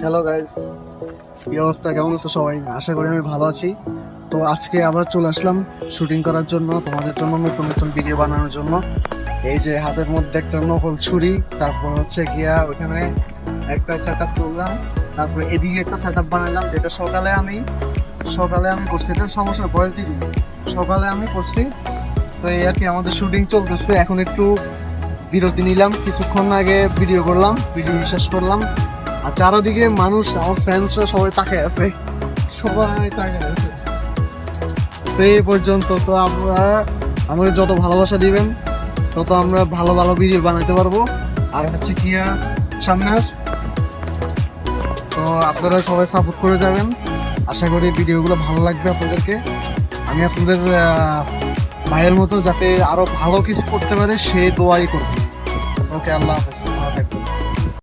Hello guys কি অবস্থা? কেমন আছো সবাই? আশা করি আমি ভালো আছি। তো আজকে আবার চলে আসলাম শুটিং করার জন্য, তোমাদের জন্য নতুন নতুন ভিডিও বানানোর জন্য। এই যে হাতের মধ্যে একটা নকল ছুরি, তারপর হচ্ছে গিয়া ওখানে একটা সেট আপ করলাম। তারপর এদিকে একটা সেট আপ বানালাম, যেটা সকালে আমি সকালে আমি করছি। এটা সমস্যা, বয়স দিদি। সকালে আমি করছি। তো এই আর কি, আমাদের শুটিং চলতেছে। এখন একটু বিরতি নিলাম, কিছুক্ষণ আগে ভিডিও করলাম ভিডিও শেষ করলাম। আর চারোদিকে মানুষ, আমার ফ্রেন্ডসরা সবাই তাকায় আছে। সবাই তাকায় আছে। তো এই পর্যন্ত তো আমরা আমাকে যত ভালোবাসা দিবেন, তত আমরা ভালো ভালো ভিডিও বানাতে পারব। আর হচ্ছে কিয়া সামনে আস তো আপনারা সবাই সাপোর্ট করে যাবেন। আশা করি ভিডিওগুলো ভালো লাগবে আপনাদেরকে। আমি আপনাদের ভাইয়ের মতো যাতে আরও ভালো কিছু করতে পারে, সে দোয়াই করবে। ওকে, আল্লাহ হাফেজ। ভালো থাকবেন।